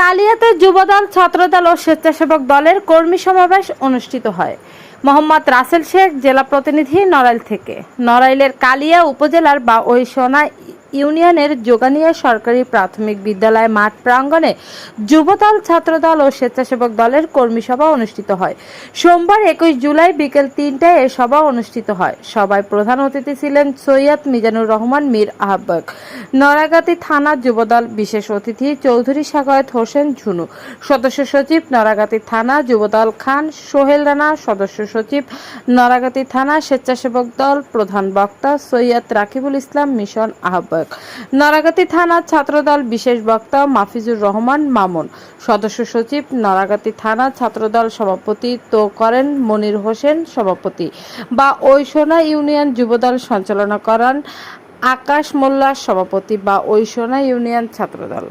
কালিয়াতে যুবদল, ছাত্রদল ও স্বেচ্ছাসেবক দলের কর্মী সমাবেশ অনুষ্ঠিত হয়। মোহাম্মদ রাসেল শেখ, জেলা প্রতিনিধি নড়াইল থেকে। নড়াইলের কালিয়া উপজেলার বা ওই সোনা ইউনিয়নের যোগানিয়া সরকারি প্রাথমিক বিদ্যালয় মাঠ প্রাঙ্গণে যুবদল, ছাত্রদল ও স্বেচ্ছাসেবক দলের কর্মী সভা অনুষ্ঠিত হয়। সোমবার একুশ জুলাই বিকেল তিনটায় এ সভা অনুষ্ঠিত হয়। সভায় প্রধান অতিথি ছিলেন সৈয়দ মিজানুর রহমান, মীর আহ্বায়ক নড়াগাতি থানা যুবদল বিশেষ অতিথি চৌধুরী সাগয়েত হোসেন ঝুনু। সদস্য সচিব নড়াগাতি থানা যুবদল খান, সোহেল রানা, সদস্য সচিব নড়াগাতি থানা স্বেচ্ছাসেবক দল প্রধান বক্তা সৈয়দ রাকিবুল ইসলাম মিশন আহ্বায়ক। নারাগাতি থানা ছাত্রদল বিশেষ বক্তা মাফিজুর রহমান মামুন। সদস্য সচিব নারাগাতি থানা ছাত্রদল সভাপতি তো করেন মনির হোসেন সভাপতি। বা সোনা ইউনিয়ন যুবদল সঞ্চালনা করান আকাশ মোল্লা সভাপতি বা সোনা ইউনিয়ন ছাত্রদল।